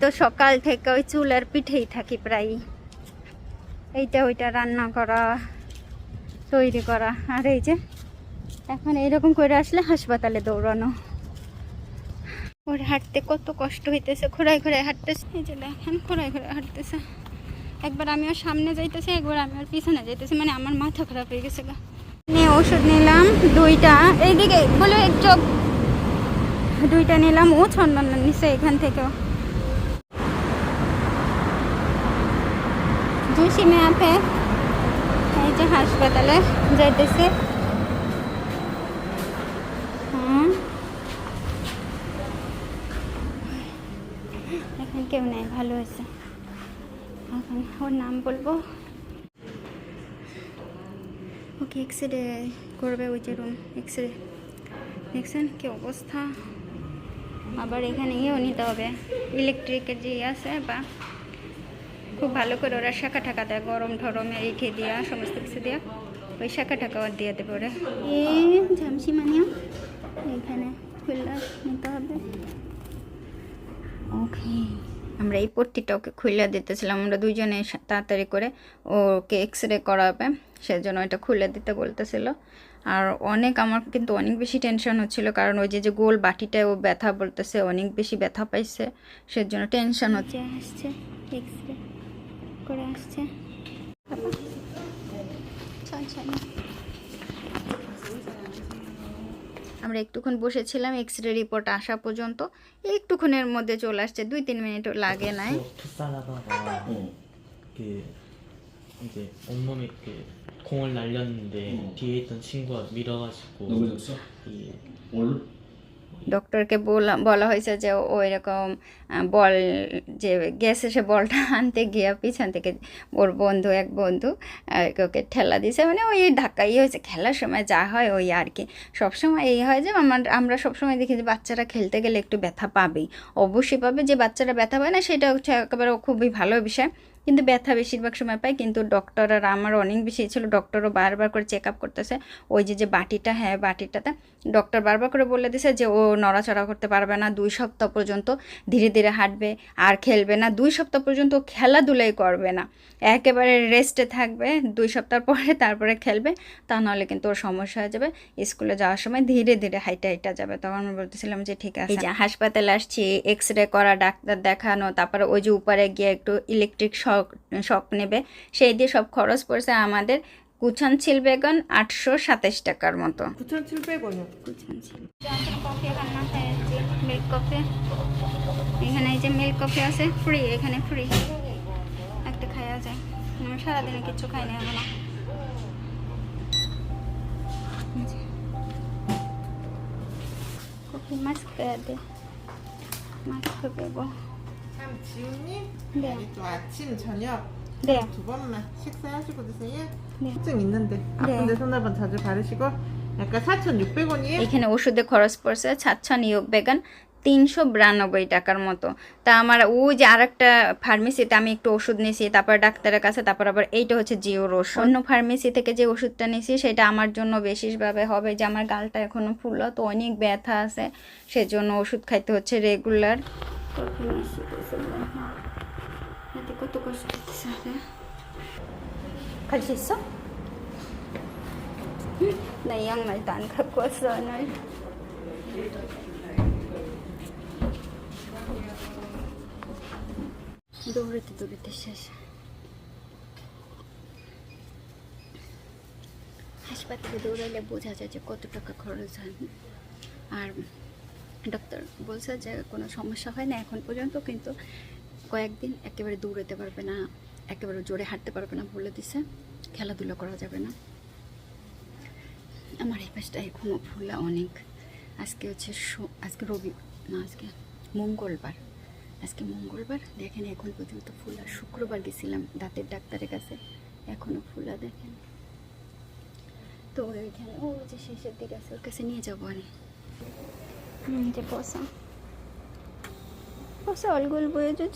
তো সকাল থেকে ওই চুলার পিঠেই থাকি প্রায়। এইটা ওইটা রান্না করা, তৈরি করা, আর এই যে এখন এইরকম করে আসলে হাসপাতালে দৌড়ানো। ওর হাঁটতে কত কষ্ট হইতেছে, ঘোরায় ঘোরায় হাঁটতেছে। এই যে দেখেন, ঘোরায় ঘোরায় হাঁটতেছে। একবার আমি ওর সামনে যাইতেছি, একবার আমি ওর পিছনে যাইতেছি মানে আমার মাথা খারাপ হয়ে গেছে নিয়ে ওষুধ নিলাম, দুইটা, এইদিকে, বলে চোখ। দুইটা নিলাম, ও ছন্দন নিছে এখান থেকেও। জুসি মে আপে এই যে হাসপাতালে যাইতেছে। এখন কেউ নেই, ভালো হয়েছে এখন ওর নাম বলব। ওকে এক্স রে করবে ওই যে রুম এক্স রে দেখছেন কি অবস্থা? আবার এখানে ইয়েও নিতে হবে ইলেকট্রিকের যে ইয়ে আছে বা খুব ভালো করে ওরা শাখা টাকা দেয় গরম ঠরমে রেখে দেওয়া সমস্ত কিছু দেওয়া ওই শাখা টাকা ওর দিয়ে দেবে ওরা। ঝামসি মানিয়া এখানে খুললা নিতে হবে। ওকে আমরা এই পট্টিটা ওকে খুলে দিতেছিলাম। আমরা দুজনে তাড়াতাড়ি করে ওকে এক্স রে করাবে সেজন্য এটা খুলে দিতে বলতেছিল। আর অনেক আমার কিন্তু অনেক বেশি টেনশন হচ্ছিল কারণ ওই যে যে গোল বাটিটায় ও ব্যথা বলতেছে অনেক বেশি ব্যথা পাইছে সেজন্য টেনশন হচ্ছে। আসছে এক্স রে করে আসছে আমরা একটুক্ষণ বসেছিলাম এক্স রে রিপোর্ট আসা পর্যন্ত একটুক্ষণের মধ্যে চলে আসছে দুই তিন মিনিটও লাগে নাই 저 풋살하다가 그 이제 온몸에 그 공을 날렸는데 뒤에 있던 친구가 밀어가지고 넘어졌어? 이 올? ডক্টরকে বলা বলা হয়েছে যে ওই রকম বল যে গেছে সে বলটা আনতে গিয়ে পিছন থেকে ওর বন্ধু, এক বন্ধু ওকে ঠেলা দিয়েছে। মানে ওই ধাক্কা ইয়ে হয়েছে, খেলার সময় যা হয় ওই আর কি। সবসময় এই হয় যে আমার, আমরা সবসময় দেখি যে বাচ্চারা খেলতে গেলে একটু ব্যথা পাবেই। অবশ্যই পাবে যে বাচ্চারা ব্যথা পায় না, সেটা হচ্ছে একেবারে খুবই ভালো বিষয়। কিন্তু ব্যথা বেশিরভাগ সময় পায়, কিন্তু ডক্টর আর আমার অনেক বেশি ছিল ডক্টরও বারবার করে চেক আপ করতেছে। ওই যে যে বাটিটা হ্যাঁ বাটিটাতে ডক্টর বারবার করে বলে দিছে যে, ও নড়াচড়া করতে পারবে না, দুই সপ্তাহ পর্যন্ত ধীরে ধীরে হাঁটবে, আর খেলবে না, দুই সপ্তাহ পর্যন্ত খেলাধুলাই করবে না। একেবারে রেস্টে থাকবে, দুই সপ্তাহ পরে তারপরে খেলবে, তা নাহলে কিন্তু ওর সমস্যা হয়ে যাবে। স্কুলে যাওয়ার সময় ধীরে ধীরে হাইটা হাইটা যাবে। তখন আমি বলতেছিলাম যে, ঠিক আছে। যে, হাসপাতালে আসছি এক্স রে করা, ডাক্তার দেখানো, তারপরে ওই যে, উপরে গিয়ে একটু ইলেকট্রিক শক শখ শখ নেবে। সেই দিয়ে সব খরচ পড়ছে আমাদের কুছন ছিল বেগুন আটশো সাতাশ টাকার মতো। কুছন ছিল বেগুন? কুছন ছিল। কফি এখানে এই যে মিল্ক কফি আছে ফ্রি এখানে ফ্রি। একটা খাওয়া যায়। আমি সারাদিনে কিছু খাই না এমন কফি মাস্ক দে। মাস্ক দেবো 참 지훈님 네. 여기 또 아침 저녁 네. 두 번만 식사하시고 드세요. 네. 통증 있는데 아픈데 손아번 자주 바르시고 약간 4,600원이에요. এখানে ওষুধে খরচ পড়ছে ছাচ্ছা নিয়োগ বেগান তিনশো বিরানব্বই টাকার মতো তা আমার ওই যে আরেকটা ফার্মেসিতে আমি একটু ওষুধ নিয়েছি তারপর ডাক্তারের কাছে তারপর আবার এইটা হচ্ছে জিওর ওষুধ অন্য ফার্মেসি থেকে যে ওষুধটা নিয়েছি সেটা আমার জন্য বিশেষভাবে হবে যে আমার গালটা এখনো ফুলো তো অনেক ব্যথা আছে সেজন্য ওষুধ খাইতে হচ্ছে রেগুলার কখন আসছে বললাম এতে কত কষ্ট হতেছে আরে খালি শেষ না ইয়াং মাই দান খা কষ্ট নয় দৌড়াতে দৌড়াতে শেষ হাসপাতালে দৌড়ালে বোঝা যায় যে কত টাকা খরচ হয় আর ডক্টর বলছে যে কোনো সমস্যা হয় না এখন পর্যন্ত, কিন্তু কয়েকদিন একেবারে দৌড়াতে পারবে না, একেবারে জোরে হাঁটতে পারবে না বলে দিছে। খেলাধুলা করা যাবে না। আমার এই পাশটা এখনও ফুলা অনেক। আজকে হচ্ছে আজকে রবি, না আজকে মঙ্গলবার। আজকে মঙ্গলবার, দেখেন এখন পর্যন্ত ফুলা শুক্রবার গেছিলাম দাঁতের ডাক্তারের কাছে এখনও ফুলা দেখেন তো ওর ওইখানে ও যে শেষের দিকে আছে, ওর কাছে নিয়ে যাব আমি। যে বসা বসা অলগুল বয়ে যে।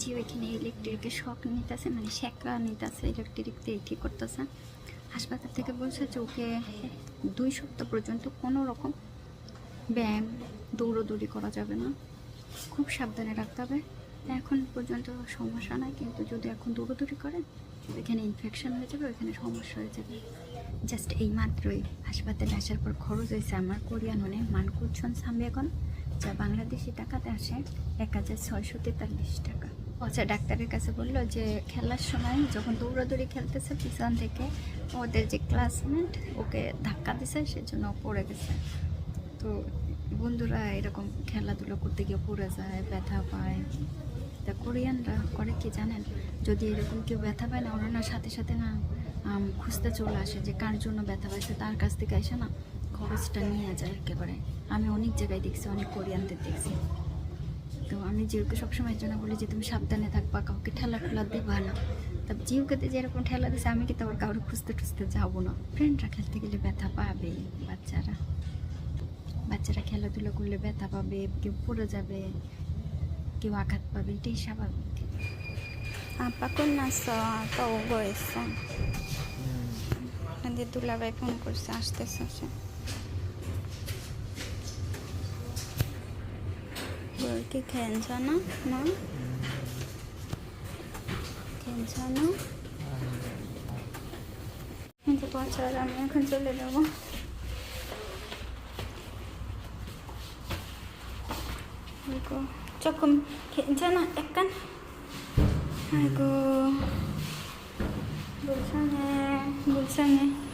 জি ওইখানে ইলেকট্রিকের শক নিতেছে মানে শেখা নিতেছে ইলেকট্রিক দিয়ে কি করতেছে। হাসপাতাল থেকে বলছে যে ওকে দুই সপ্তাহ পর্যন্ত কোনো রকম ব্যায়াম, দৌড়োদৌড়ি করা যাবে না। খুব সাবধানে রাখতে হবে। এখন পর্যন্ত সমস্যা নাই, কিন্তু যদি এখন দৌড়োদৌড়ি করেন এখানে ইনফেকশন হয়ে যাবে ওইখানে সমস্যা হয়ে যাবে। জাস্ট এই মাত্রই হাসপাতালে আসার পর খরচ হয়েছে আমার কোরিয়ান মানে মানকুচ্ছন সামনে এখন যা বাংলাদেশি টাকাতে আসে এক হাজার ছয়শো তেতাল্লিশ টাকা। আচ্ছা ডাক্তারের কাছে বলল যে খেলার সময় যখন দৌড়াদৌড়ি খেলতেছে, পিছন থেকে ওদের যে ক্লাসমেট ওকে ধাক্কা দিছে, সেজন্য পড়ে গেছে। তো বন্ধুরা, এরকম খেলাধুলো করতে গিয়ে পড়ে যায়, ব্যথা পায়। তা কোরিয়ানরা করে কি জানেন? যদি এরকম কেউ ব্যথা পায় না ওরা না সাথে সাথে না খুঁজতে চলে আসে যে কার জন্য ব্যথা পাইছে, তার কাছ থেকে এসে না খরচটা নিয়ে যায় একেবারে। আমি অনেক জায়গায় দেখছি, অনেক কোরিয়ানদের দেখছি। তো আমি জিউকে সবসময় জন্য বলি যে, তুমি সাবধানে থাকবা, কাউকে ঠেলা ঠেলা দেবা না। তা জিউকে তো যেরকম ঠেলা দিছে, আমি কি তো আবার কাউকে খুঁজতে টুজতে যাব না। ফ্রেন্ডরা খেলতে গেলে ব্যথা পাবে, বাচ্চারা। বাচ্চারা খেলাধুলা করলে ব্যথা পাবে, কেউ পড়ে যাবে। কেউ আঘাত পাবে এটাই স্বাভাবিক। আপা কোন আসো তো আমাদের দুলাভাই ফোন করছে আসতেছে সে। কি খেলছ না? না খেলছ না কিন্তু বছর আমি এখন চলে যাব। 아이고 조금 괜찮아? 약간? 아이고 불쌍해 불쌍해